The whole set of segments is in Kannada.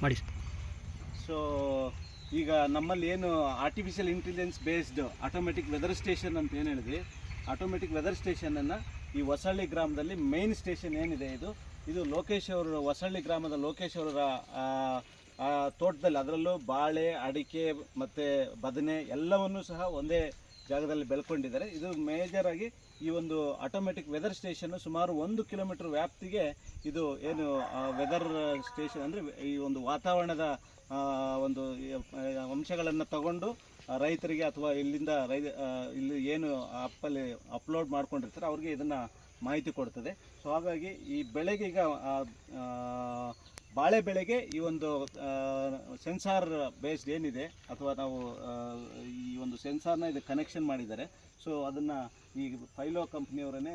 ಮಾಡಿ. ಸೊ ಈಗ ನಮ್ಮಲ್ಲಿ ಏನು artificial intelligence based automatic weather station ಅಂತ ಏನು ಹೇಳಿದ್ವಿ? ಆಟೋಮೆಟಿಕ್ ವೆದರ್ ಸ್ಟೇಷನನ್ನು ಈ ಹೊಸಳ್ಳಿ ಗ್ರಾಮದಲ್ಲಿ ಮೇನ್ ಸ್ಟೇಷನ್ ಏನಿದೆ ಇದು? ಇದು ಲೋಕೇಶ್ ಅವರು ಹೊಸಳ್ಳಿ ಗ್ರಾಮದ ಲೋಕೇಶ್ ಅವರ ತೋಟದಲ್ಲಿ ಅದರಲ್ಲೂ ಬಾಳೆ, ಅಡಿಕೆ ಮತ್ತು ಬದನೆ ಎಲ್ಲವನ್ನೂ ಸಹ ಒಂದೇ ಜಾಗದಲ್ಲಿ ಬೆಳ್ಕೊಂಡಿದ್ದಾರೆ. ಇದು ಮೇಜರಾಗಿ ಈ ಒಂದು ಆಟೋಮೆಟಿಕ್ ವೆದರ್ ಸ್ಟೇಷನ್ ಸುಮಾರು ಒಂದು ಕಿಲೋಮೀಟರ್ ವ್ಯಾಪ್ತಿಗೆ ಇದು ಏನು ವೆದರ್ ಸ್ಟೇಷನ್ ಅಂದರೆ ಈ ಒಂದು ವಾತಾವರಣದ ಒಂದು ಅಂಶಗಳನ್ನು ತಗೊಂಡು ರೈತರಿಗೆ ಅಥವಾ ಇಲ್ಲಿಂದ ರೈ ಇಲ್ಲಿ ಏನು ಆ್ಯಪಲ್ಲಿ ಅಪ್ಲೋಡ್ ಮಾಡ್ಕೊಂಡಿರ್ತಾರೆ, ಅವ್ರಿಗೆ ಇದನ್ನು ಮಾಹಿತಿ ಕೊಡ್ತದೆ. ಸೊ ಹಾಗಾಗಿ ಈ ಬೆಳೆಗೆ ಈಗ ಬಾಳೆ ಬೆಳೆಗೆ ಈ ಒಂದು ಸೆನ್ಸಾರ್ ಬೇಸ್ಡ್ ಏನಿದೆ, ಅಥವಾ ನಾವು ಈ ಒಂದು ಸೆನ್ಸಾರ್ನ ಇದು ಕನೆಕ್ಷನ್ ಮಾಡಿದ್ದಾರೆ. ಸೊ ಅದನ್ನು ಈ ಫೈಲೋ ಕಂಪ್ನಿಯವರೇ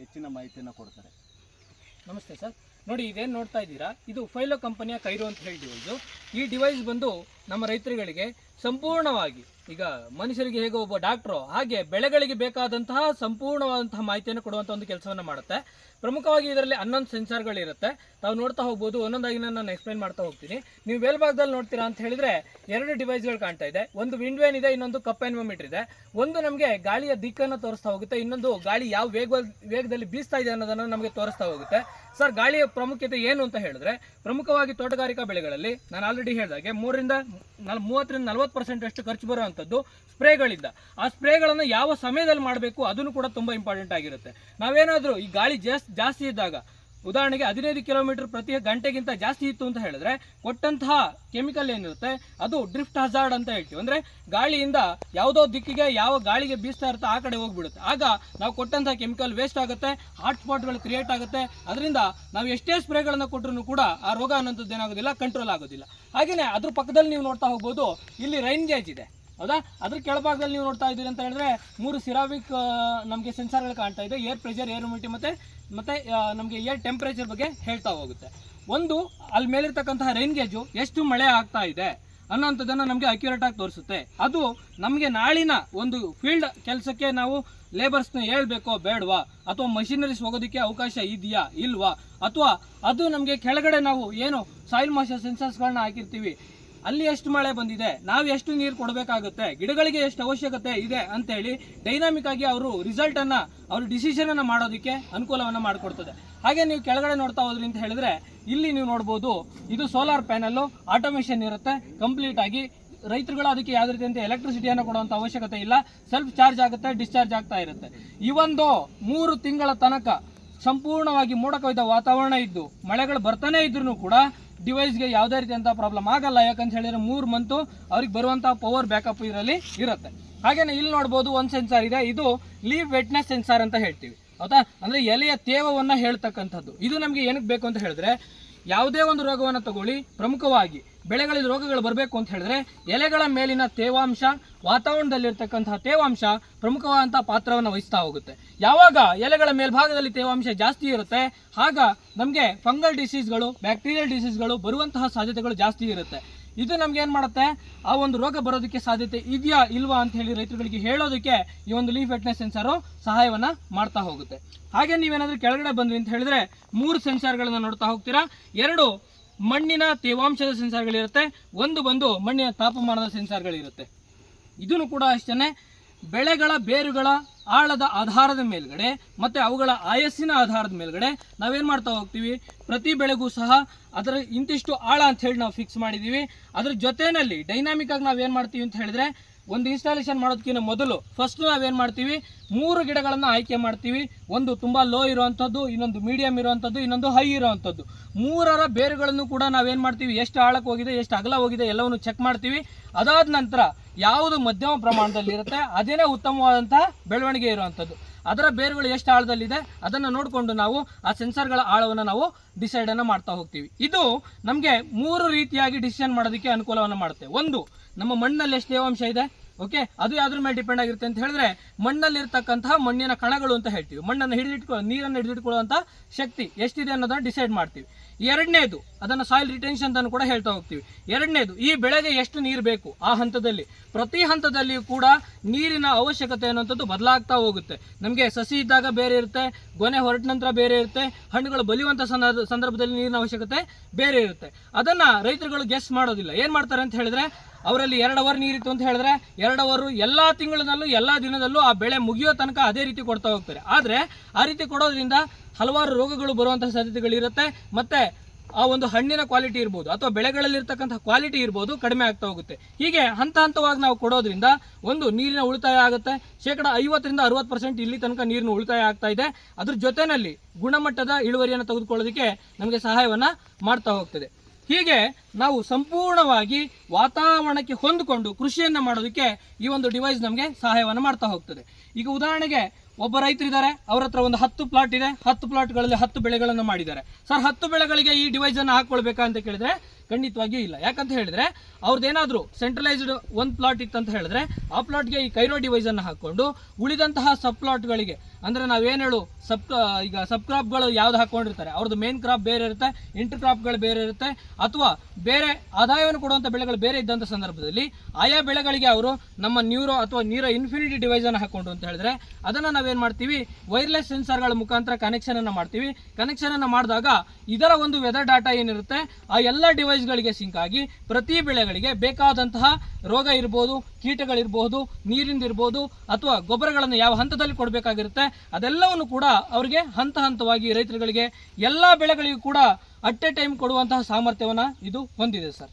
ಹೆಚ್ಚಿನ ಮಾಹಿತಿಯನ್ನು ಕೊಡ್ತಾರೆ. ನಮಸ್ತೆ ಸರ್. ನೋಡಿ, ಇದೇನು ನೋಡ್ತಾ ಇದ್ದೀರಾ? ಇದು ಫೈಲೋ ಕಂಪನಿಯ ಕೈರು ಅಂತ ಹೇಳಿ ಡಿವೈಸು ಈ ಡಿವೈಸ್ ಬಂದು ನಮ್ಮ ರೈತರುಗಳಿಗೆ ಸಂಪೂರ್ಣವಾಗಿ. ಈಗ ಮನುಷ್ಯರಿಗೆ ಹೇಗೆ ಒಬ್ಬ ಡಾಕ್ಟ್ರು, ಹಾಗೆ ಬೆಳೆಗಳಿಗೆ ಬೇಕಾದಂತಹ ಸಂಪೂರ್ಣವಾದಂತಹ ಮಾಹಿತಿಯನ್ನು ಕೊಡುವಂಥ ಒಂದು ಕೆಲಸವನ್ನು ಮಾಡುತ್ತೆ. ಪ್ರಮುಖವಾಗಿ ಇದರಲ್ಲಿ ಹನ್ನೊಂದು ಸೆನ್ಸಾರ್ಗಳಿರುತ್ತೆ. ತಾವು ನೋಡ್ತಾ ಹೋಗ್ಬೋದು, ಒಂದೊಂದಾಗಿ ನಾನು ಎಕ್ಸ್ಪ್ಲೈನ್ ಮಾಡ್ತಾ ಹೋಗ್ತೀನಿ. ನೀವು ಮೇಲ್ಭಾಗದಲ್ಲಿ ನೋಡ್ತೀರಾ ಅಂತ ಹೇಳಿದ್ರೆ ಎರಡು ಡಿವೈಸ್ಗಳು ಕಾಣ್ತಾ ಇದೆ. ಒಂದು ವಿಂಡ್ವೇನ್ ಇದೆ, ಇನ್ನೊಂದು ಕಪ್ ಎನ್ವೋಮೀಟರ್ ಇದೆ. ಒಂದು ನಮಗೆ ಗಾಳಿಯ ದಿಕ್ಕನ್ನು ತೋರಿಸ್ತಾ ಹೋಗುತ್ತೆ, ಇನ್ನೊಂದು ಗಾಳಿ ಯಾವ ವೇಗ ವೇಗದಲ್ಲಿ ಬೀಸ್ತಾ ಇದೆ ಅನ್ನೋದನ್ನು ನಮಗೆ ತೋರಿಸ್ತಾ ಹೋಗುತ್ತೆ. ಸರ್, ಗಾಳಿಯ ಪ್ರಾಮುಖ್ಯತೆ ಏನು ಅಂತ ಹೇಳಿದ್ರೆ, ಪ್ರಮುಖವಾಗಿ ತೋಟಗಾರಿಕಾ ಬೆಳೆಗಳಲ್ಲಿ, ನಾನು ಆಲ್ರೆಡಿ ಹೇಳಿದಾಗೆ ಮೂರರಿಂದ ನಲ್ ಮೂವತ್ತರಿಂದ ನಲವತ್ತು ಪರ್ಸೆಂಟ್ ಅಷ್ಟು ಖರ್ಚು ಬರುವಂಥದ್ದು ಸ್ಪ್ರೇಗಳಿಂದ. ಆ ಸ್ಪ್ರೇಗಳನ್ನು ಯಾವ ಸಮಯದಲ್ಲಿ ಮಾಡಬೇಕು ಅದನ್ನು ಕೂಡ ತುಂಬ ಇಂಪಾರ್ಟೆಂಟ್ ಆಗಿರುತ್ತೆ. ನಾವೇನಾದರೂ ಈ ಗಾಳಿ ಜಾಸ್ತಿ ಜಾಸ್ತಿ ಇದ್ದಾಗ ಉದಾಹರಣೆಗೆ ಹದಿನೈದು ಕಿಲೋಮೀಟರ್ ಪ್ರತಿ ಗಂಟೆಗಿಂತ ಜಾಸ್ತಿ ಇತ್ತು ಅಂತ ಹೇಳಿದ್ರೆ ಕೊಟ್ಟಂತಹ ಕೆಮಿಕಲ್ ಏನಿರುತ್ತೆ, ಅದು ಡ್ರಿಫ್ಟ್ ಹಜಾರ್ಡ್ ಅಂತ ಹೇಳ್ತೀವಿ. ಅಂದ್ರೆ ಗಾಳಿಯಿಂದ ಯಾವುದೋ ದಿಕ್ಕಿಗೆ ಯಾವ ಗಾಳಿಗೆ ಬೀಸ್ತಾ ಇರುತ್ತೆ ಆ ಕಡೆ ಹೋಗ್ಬಿಡುತ್ತೆ. ಆಗ ನಾವು ಕೊಟ್ಟಂತಹ ಕೆಮಿಕಲ್ ವೇಸ್ಟ್ ಆಗುತ್ತೆ ಹಾಟ್ ಸ್ಪಾಟ್ಗಳು ಕ್ರಿಯೇಟ್ ಆಗುತ್ತೆ. ಅದರಿಂದ ನಾವು ಎಷ್ಟೇ ಸ್ಪ್ರೇಗಳನ್ನು ಕೊಟ್ಟರು ಕೂಡ ಆ ರೋಗ ಅನ್ನೋಂಥದ್ದು ಏನಾಗೋದಿಲ್ಲ ಕಂಟ್ರೋಲ್ ಆಗೋದಿಲ್ಲ. ಹಾಗೆಯೇ ಅದ್ರ ಪಕ್ಕದಲ್ಲಿ ನೀವು ನೋಡ್ತಾ ಹೋಗ್ಬೋದು, ಇಲ್ಲಿ ರೈನ್ ಗೇಜ್ ಇದೆ. ಹೌದಾ? ಅದ್ರ ಕೆಳಭಾಗದಲ್ಲಿ ನೀವು ನೋಡ್ತಾ ಇದ್ದೀರಿ ಅಂತ ಹೇಳಿದ್ರೆ ಮೂರು ಸಿರಾವಿಕ್ ನಮಗೆ ಸೆನ್ಸಾರ್ಗಳು ಕಾಣ್ತಾ ಇದೆ. ಏರ್ ಪ್ರೆಷರ್ ಏರ್ ಹ್ಯೂಮಿಟಿ ಮತ್ತೆ ಮತ್ತೆ ನಮಗೆ ಏರ್ ಟೆಂಪ್ರೇಚರ್ ಬಗ್ಗೆ ಹೇಳ್ತಾ ಹೋಗುತ್ತೆ. ಒಂದು ಅಲ್ಲಿ ಮೇಲಿರ್ತಕ್ಕಂತಹ ರೈನ್ ಗೇಜು ಎಷ್ಟು ಮಳೆ ಆಗ್ತಾ ಇದೆ ಅನ್ನೋಂಥದ್ದನ್ನು ನಮಗೆ ಅಕ್ಯುರೇಟ್ ಆಗಿ ತೋರಿಸುತ್ತೆ. ಅದು ನಮಗೆ ನಾಳಿನ ಒಂದು ಫೀಲ್ಡ್ ಕೆಲಸಕ್ಕೆ ನಾವು ಲೇಬರ್ಸ್ನ ಹೇಳ್ಬೇಕೋ ಬೇಡವಾ? ಅಥವಾ ಮಷಿನರೀಸ್ ಹೋಗೋದಕ್ಕೆ ಅವಕಾಶ ಇದೆಯಾ? ಇಲ್ವಾ? ಅಥವಾ ಅದು ನಮಗೆ ಕೆಳಗಡೆ ನಾವು ಏನು ಸಾಯಿಲ್ ಮಾಯ್ಚರ್ ಸೆನ್ಸರ್ಸ್ಗಳನ್ನ ಹಾಕಿರ್ತೀವಿ ಅಲ್ಲಿ ಎಷ್ಟು ಮಳೆ ಬಂದಿದೆ, ನಾವು ಎಷ್ಟು ನೀರು ಕೊಡಬೇಕಾಗುತ್ತೆ, ಗಿಡಗಳಿಗೆ ಎಷ್ಟು ಅವಶ್ಯಕತೆ ಇದೆ ಅಂತೇಳಿ ಡೈನಾಮಿಕ್ ಆಗಿ ಅವರು ರಿಸಲ್ಟನ್ನು ಅವರು ಡಿಸಿಷನ್ ಅನ್ನ ಮಾಡೋದಕ್ಕೆ ಅನುಕೂಲವನ್ನ ಮಾಡಿಕೊಡ್ತದೆ. ಹಾಗೆ ನೀವು ಕೆಳಗಡೆ ನೋಡ್ತಾ ಹೋದ್ರಿ ಅಂತ ಹೇಳಿದ್ರೆ, ಇಲ್ಲಿ ನೀವು ನೋಡ್ಬೋದು, ಇದು ಸೋಲಾರ್ ಪ್ಯಾನೆಲ್ ಆಟೋಮೇಷನ್ ಇರುತ್ತೆ ಕಂಪ್ಲೀಟ್ ಆಗಿ ರೈತರುಗಳು ಅದಕ್ಕೆ ಯಾವುದೇ ರೀತಿಯಂತ ಎಲೆಕ್ಟ್ರಿಸಿಟಿಯನ್ನು ಕೊಡುವಂಥ ಅವಶ್ಯಕತೆ ಇಲ್ಲ ಸೆಲ್ಫ್ ಚಾರ್ಜ್ ಆಗುತ್ತೆ ಡಿಸ್ಚಾರ್ಜ್ ಆಗ್ತಾ ಇರುತ್ತೆ. ಈ ಒಂದು ಮೂರು ತಿಂಗಳ ತನಕ ಸಂಪೂರ್ಣವಾಗಿ ಮೋಡ ಕವಿದ ವಾತಾವರಣ ಇದ್ದು, ಮಳೆಗಳು ಬರ್ತಾನೆ ಇದ್ರೂ ಕೂಡ ಡಿವೈಸ್ಗೆ ಯಾವುದೇ ರೀತಿಯಂಥ ಪ್ರಾಬ್ಲಮ್ ಆಗಲ್ಲ. ಯಾಕಂತ ಹೇಳಿದ್ರೆ ಮೂರು ಮಂತು ಅವ್ರಿಗೆ ಬರುವಂಥ ಪವರ್ ಬ್ಯಾಕಪ್ ಇದರಲ್ಲಿ ಇರುತ್ತೆ. ಹಾಗೇನೆ ಇಲ್ಲಿ ನೋಡ್ಬೋದು ಒಂದು ಸೆನ್ಸಾರ್ ಇದೆ. ಇದು ಲೀವ್ ವೆಟ್ನೆಸ್ ಸೆನ್ಸಾರ್ ಅಂತ ಹೇಳ್ತೀವಿ. ಹೌದಾ? ಅಂದ್ರೆ ಎಲೆಯ ತೇವವನ್ನ ಹೇಳ್ತಕ್ಕಂಥದ್ದು. ಇದು ನಮಗೆ ಏನಕ್ಕೆ ಬೇಕು ಅಂತ ಹೇಳಿದ್ರೆ, ಯಾವುದೇ ಒಂದು ರೋಗವನ್ನು ತಗೊಳ್ಳಿ, ಪ್ರಮುಖವಾಗಿ ಬೆಳೆಗಳಲ್ಲಿ ರೋಗಗಳು ಬರಬೇಕು ಅಂತ ಹೇಳಿದ್ರೆ ಎಲೆಗಳ ಮೇಲಿನ ತೇವಾಂಶ, ವಾತಾವರಣದಲ್ಲಿರ್ತಕ್ಕಂತಹ ತೇವಾಂಶ ಪ್ರಮುಖವಾದಂಥ ಪಾತ್ರವನ್ನು ವಹಿಸ್ತಾ ಹೋಗುತ್ತೆ. ಯಾವಾಗ ಎಲೆಗಳ ಮೇಲ್ಭಾಗದಲ್ಲಿ ತೇವಾಂಶ ಜಾಸ್ತಿ ಇರುತ್ತೆ, ಆಗ ನಮಗೆ ಫಂಗಲ್ ಡಿಸೀಸ್ಗಳು, ಬ್ಯಾಕ್ಟೀರಿಯಲ್ ಡಿಸೀಸ್ಗಳು ಬರುವಂತಹ ಸಾಧ್ಯತೆಗಳು ಜಾಸ್ತಿ ಇರುತ್ತೆ. ಇದು ನಮ್ಗೆ ಏನು ಮಾಡುತ್ತೆ? ಆ ಒಂದು ರೋಗ ಬರೋದಕ್ಕೆ ಸಾಧ್ಯತೆ ಇದೆಯಾ ಇಲ್ವಾ ಅಂತ ಹೇಳಿ ರೈತರುಗಳಿಗೆ ಹೇಳೋದಕ್ಕೆ ಈ ಒಂದು ಲೀಫ್ ಫಿಟ್ನೆಸ್ ಸೆನ್ಸಾರು ಸಹಾಯವನ್ನ ಮಾಡ್ತಾ ಹೋಗುತ್ತೆ. ಹಾಗೆ ನೀವೇನಾದರೂ ಕೆಳಗಡೆ ಬಂದ್ರಿ ಅಂತ ಹೇಳಿದ್ರೆ ಮೂರು ಸೆನ್ಸಾರ್ಗಳನ್ನು ನೋಡ್ತಾ ಹೋಗ್ತೀರಾ. ಎರಡು ಮಣ್ಣಿನ ತೇವಾಂಶದ ಸೆನ್ಸಾರ್ಗಳಿರುತ್ತೆ. ಒಂದು ಬಂದು ಮಣ್ಣಿನ ತಾಪಮಾನದ ಸೆನ್ಸಾರ್ಗಳಿರುತ್ತೆ. ಇದನ್ನು ಕೂಡ ಅಷ್ಟೇ ಬೆಳೆಗಳ ಬೇರುಗಳ ಆಳದ ಆಧಾರದ ಮೇಲ್ಗಡೆ ಮತ್ತು ಅವುಗಳ ಆಯಸ್ಸಿನ ಆಧಾರದ ಮೇಲ್ಗಡೆ ನಾವೇನು ಮಾಡ್ತಾ ಹೋಗ್ತೀವಿ? ಪ್ರತಿ ಬೆಳೆಗೂ ಸಹ ಅದರ ಇಂತಿಷ್ಟು ಆಳ ಅಂತ ಹೇಳಿ ನಾವು ಫಿಕ್ಸ್ ಮಾಡಿದ್ದೀವಿ ಅದ್ರ ಜೊತೆಯಲ್ಲಿ ಡೈನಾಮಿಕ್ ಆಗಿ ನಾವೇನು ಮಾಡ್ತೀವಿ ಅಂತ ಹೇಳಿದ್ರೆ ಒಂದು ಇನ್ಸ್ಟಾಲೇಷನ್ ಮಾಡೋದಕ್ಕಿಂತ ಮೊದಲು ಫಸ್ಟ್ ನಾವೇನು ಮಾಡ್ತೀವಿ? ಮೂರು ಗಿಡಗಳನ್ನು ಆಯ್ಕೆ ಮಾಡ್ತೀವಿ. ಒಂದು ತುಂಬಾ ಲೋ ಇರುವಂಥದ್ದು ಇನ್ನೊಂದು ಮೀಡಿಯಂ ಇರುವಂಥದ್ದು ಇನ್ನೊಂದು ಹೈ ಇರುವಂಥದ್ದು ಮೂರರ ಬೇರುಗಳನ್ನು ಕೂಡ ನಾವೇನು ಮಾಡ್ತೀವಿ? ಎಷ್ಟು ಆಳಕ್ಕೆ ಹೋಗಿದೆ, ಎಷ್ಟು ಅಗಲ ಹೋಗಿದೆ ಎಲ್ಲವನ್ನು ಚೆಕ್ ಮಾಡ್ತೀವಿ. ಅದಾದ ನಂತರ ಯಾವುದು ಮಧ್ಯಮ ಪ್ರಮಾಣದಲ್ಲಿ ಇರುತ್ತೆ, ಅದೇನೇ ಉತ್ತಮವಾದಂತಹ ಬೆಳವಣಿಗೆ ಇರುವಂಥದ್ದು ಅದರ ಬೇರುಗಳು ಎಷ್ಟು ಆಳದಲ್ಲಿದೆ, ಅದನ್ನು ನೋಡಿಕೊಂಡು ನಾವು ಆ ಸೆನ್ಸರ್ಗಳ ಆಳವನ್ನು ನಾವು ಡಿಸೈಡ್ ಅನ್ನು ಮಾಡ್ತಾ ಹೋಗ್ತೀವಿ. ಇದು ನಮಗೆ ಮೂರು ರೀತಿಯಾಗಿ ಡಿಸಿಷನ್ ಮಾಡೋದಕ್ಕೆ ಅನುಕೂಲವನ್ನು ಮಾಡುತ್ತೆ. ಒಂದು, ನಮ್ಮ ಮಣ್ಣಲ್ಲಿ ಎಷ್ಟು ತೇವಾಂಶ ಇದೆ? ಓಕೆ? ಅದು ಯಾವ್ದ್ರ ಮೇಲೆ ಡಿಪೆಂಡ್ ಆಗಿರುತ್ತೆ ಅಂತ ಹೇಳಿದ್ರೆ ಮಣ್ಣಲ್ಲಿರ್ತಕ್ಕಂತಹ ಮಣ್ಣಿನ ಕಣಗಳು ಅಂತ ಹೇಳ್ತೀವಿ. ಮಣ್ಣನ್ನು ಹಿಡಿದಿಟ್ಕೊಳ್ಳೋ ನೀರನ್ನು ಹಿಡಿದಿಟ್ಕೊಳ್ಳುವಂಥ ಶಕ್ತಿ ಎಷ್ಟಿದೆ ಅನ್ನೋದನ್ನ ಡಿಸೈಡ್ ಮಾಡ್ತೀವಿ. ಎರಡನೇದು, ಅದನ್ನು ಸಾಯಿಲ್ ರಿಟೆನ್ಷನ್ ಅಂತ ಕೂಡ ಹೇಳ್ತಾ ಹೋಗ್ತೀವಿ. ಎರಡನೇದು, ಈ ಬೆಳೆಗೆ ಎಷ್ಟು ನೀರು ಬೇಕು? ಆ ಹಂತದಲ್ಲಿ. ಪ್ರತಿ ಹಂತದಲ್ಲಿಯೂ ಕೂಡ ನೀರಿನ ಅವಶ್ಯಕತೆ ಅನ್ನುವಂಥದ್ದು ಬದಲಾಗ್ತಾ ಹೋಗುತ್ತೆ. ನಮಗೆ ಸಸಿ ಇದ್ದಾಗ ಬೇರೆ ಇರುತ್ತೆ, ಗೊನೆ ಹೊರಟ ನಂತರ ಬೇರೆ ಇರುತ್ತೆ, ಹಣ್ಣುಗಳು ಬಲಿಯುವಂಥ ಸಂದರ್ಭ ಸಂದರ್ಭದಲ್ಲಿ ನೀರಿನ ಅವಶ್ಯಕತೆ ಬೇರೆ ಇರುತ್ತೆ. ಅದನ್ನ ರೈತರುಗಳು ಗೆಸ್ ಮಾಡೋದಿಲ್ಲ. ಏನು ಮಾಡ್ತಾರೆ ಅಂತ ಹೇಳಿದ್ರೆ ಅವರಲ್ಲಿ ಎರಡು ಅವರ್ ನೀರಿತ್ತು ಅಂತ ಹೇಳಿದ್ರೆ ಎರಡು ಅವರು ಎಲ್ಲಾ ತಿಂಗಳಿನಲ್ಲೂ ಎಲ್ಲಾ ದಿನದಲ್ಲೂ ಆ ಬೆಳೆ ಮುಗಿಯೋ ತನಕ ಅದೇ ರೀತಿ ಕೊಡ್ತಾ ಹೋಗ್ತಾರೆ. ಆದ್ರೆ ಆ ರೀತಿ ಕೊಡೋದ್ರಿಂದ ಹಲವಾರು ರೋಗಗಳು ಬರುವಂಥ ಸಾಧ್ಯತೆಗಳಿರುತ್ತೆ. ಮತ್ತೆ ಆ ಒಂದು ಹಣ್ಣಿನ ಕ್ವಾಲಿಟಿ ಇರ್ಬೋದು ಅಥವಾ ಬೆಳೆಗಳಲ್ಲಿರ್ತಕ್ಕಂಥ ಕ್ವಾಲಿಟಿ ಇರ್ಬೋದು ಕಡಿಮೆ ಆಗ್ತಾ ಹೋಗುತ್ತೆ. ಹೀಗೆ ಹಂತ ಹಂತವಾಗಿ ನಾವು ಕೊಡೋದ್ರಿಂದ ಒಂದು ನೀರಿನ ಉಳಿತಾಯ ಆಗುತ್ತೆ. ಶೇಕಡ ಐವತ್ತರಿಂದ ಅರವತ್ತು ಪರ್ಸೆಂಟ್ ಇಲ್ಲಿ ತನಕ ನೀರಿನ ಉಳಿತಾಯ ಆಗ್ತಾ ಇದೆ. ಅದ್ರ ಜೊತೆಯಲ್ಲಿ ಗುಣಮಟ್ಟದ ಇಳುವರಿಯನ್ನು ತೆಗೆದುಕೊಳ್ಳೋದಕ್ಕೆ ನಮಗೆ ಸಹಾಯವನ್ನ ಮಾಡ್ತಾ ಹೋಗ್ತದೆ. ಹೀಗೆ ನಾವು ಸಂಪೂರ್ಣವಾಗಿ ವಾತಾವರಣಕ್ಕೆ ಹೊಂದಿಕೊಂಡು ಕೃಷಿಯನ್ನು ಮಾಡೋದಕ್ಕೆ ಈ ಒಂದು ಡಿವೈಸ್ ನಮಗೆ ಸಹಾಯವನ್ನು ಮಾಡ್ತಾ ಹೋಗ್ತದೆ. ಈಗ ಉದಾಹರಣೆಗೆ ಒಬ್ಬ ರೈತರಿದ್ದಾರೆ, ಅವ್ರ ಹತ್ರ ಒಂದು ಹತ್ತು ಪ್ಲಾಟ್ ಇದೆ, ಹತ್ತು ಪ್ಲಾಟ್ಗಳಲ್ಲಿ ಹತ್ತು ಬೆಳೆಗಳನ್ನು ಮಾಡಿದ್ದಾರೆ. ಸರ್, ಹತ್ತು ಬೆಳೆಗಳಿಗೆ ಈ ಡಿವೈಸ್ ಅನ್ನು ಹಾಕೊಳ್ಬೇಕಾ ಅಂತ ಕೇಳಿದ್ರೆ ಖಂಡಿತವಾಗಿಯೂ ಇಲ್ಲ. ಯಾಕಂತ ಹೇಳಿದ್ರೆ, ಅವ್ರದ್ದೇನಾದರೂ ಸೆಂಟ್ರಲೈಸ್ಡ್ ಒಂದು ಪ್ಲಾಟ್ ಇತ್ತು ಅಂತ ಹೇಳಿದ್ರೆ, ಆ ಪ್ಲಾಟ್ಗೆ ಈ ಕೈರೋ ಡಿವೈಸನ್ನು ಹಾಕ್ಕೊಂಡು ಉಳಿದಂತಹ ಸಬ್ ಪ್ಲಾಟ್ಗಳಿಗೆ ಅಂದ್ರೆ ನಾವೇನು ಹೇಳು ಸಬ್ ಈಗ ಸಬ್ ಕ್ರಾಪ್ಗಳು ಯಾವ್ದು ಹಾಕೊಂಡಿರ್ತಾರೆ? ಅವ್ರದ್ದು ಮೇನ್ ಕ್ರಾಪ್ ಬೇರೆ ಇರುತ್ತೆ ಇಂಟರ್ ಕ್ರಾಪ್ಗಳು ಬೇರೆ ಇರುತ್ತೆ, ಅಥವಾ ಬೇರೆ ಆದಾಯವನ್ನು ಕೊಡುವಂಥ ಬೆಳೆಗಳು ಬೇರೆ ಇದ್ದಂಥ ಸಂದರ್ಭದಲ್ಲಿ, ಆಯಾ ಬೆಳೆಗಳಿಗೆ ಅವರು ನಮ್ಮ ನ್ಯೂರೋ ಅಥವಾ ನ್ಯೂರೋ ಇನ್ಫಿನಿಟಿ ಡಿವೈಸನ್ನು ಹಾಕೊಂಡು ಅಂತ ಹೇಳಿದ್ರೆ, ಅದನ್ನ ನಾವೇನು ಮಾಡ್ತೀವಿ? ವೈರ್ಲೆಸ್ ಸೆನ್ಸರ್ಗಳ ಮುಖಾಂತರ ಕನೆಕ್ಷನ್ ಅನ್ನ ಮಾಡ್ತೀವಿ. ಕನೆಕ್ಷನ್ ಅನ್ನ ಮಾಡಿದಾಗ ಇದರ ಒಂದು ವೆದರ್ ಡಾಟಾ ಏನಿರುತ್ತೆ? ಆ ಎಲ್ಲ ಡಿವೈಸ್ಗಳಿಗೆ ಸಿಂಕ್ ಆಗಿ ಪ್ರತಿ ಬೆಳೆಗಳಿಗೆ ಬೇಕಾದಂತಹ ರೋಗ ಇರ್ಬೋದು, ಕೀಟಗಳಿರ್ಬೋದು, ನೀರಿಂದ ಇರ್ಬೋದು ಅಥವಾ ಗೊಬ್ಬರಗಳನ್ನು ಯಾವ ಹಂತದಲ್ಲಿ ಕೊಡಬೇಕಾಗಿರುತ್ತೆ, ಅದೆಲ್ಲವನ್ನು ಕೂಡ ಅವರಿಗೆ ಹಂತ ಹಂತವಾಗಿ ರೈತರುಗಳಿಗೆ ಎಲ್ಲ ಬೆಳೆಗಳಿಗೂ ಕೂಡ ಅಟ್ ಎ ಟೈಮ್ ಕೊಡುವಂತಹ ಸಾಮರ್ಥ್ಯವನ್ನು ಇದು ಹೊಂದಿದೆ ಸರ್.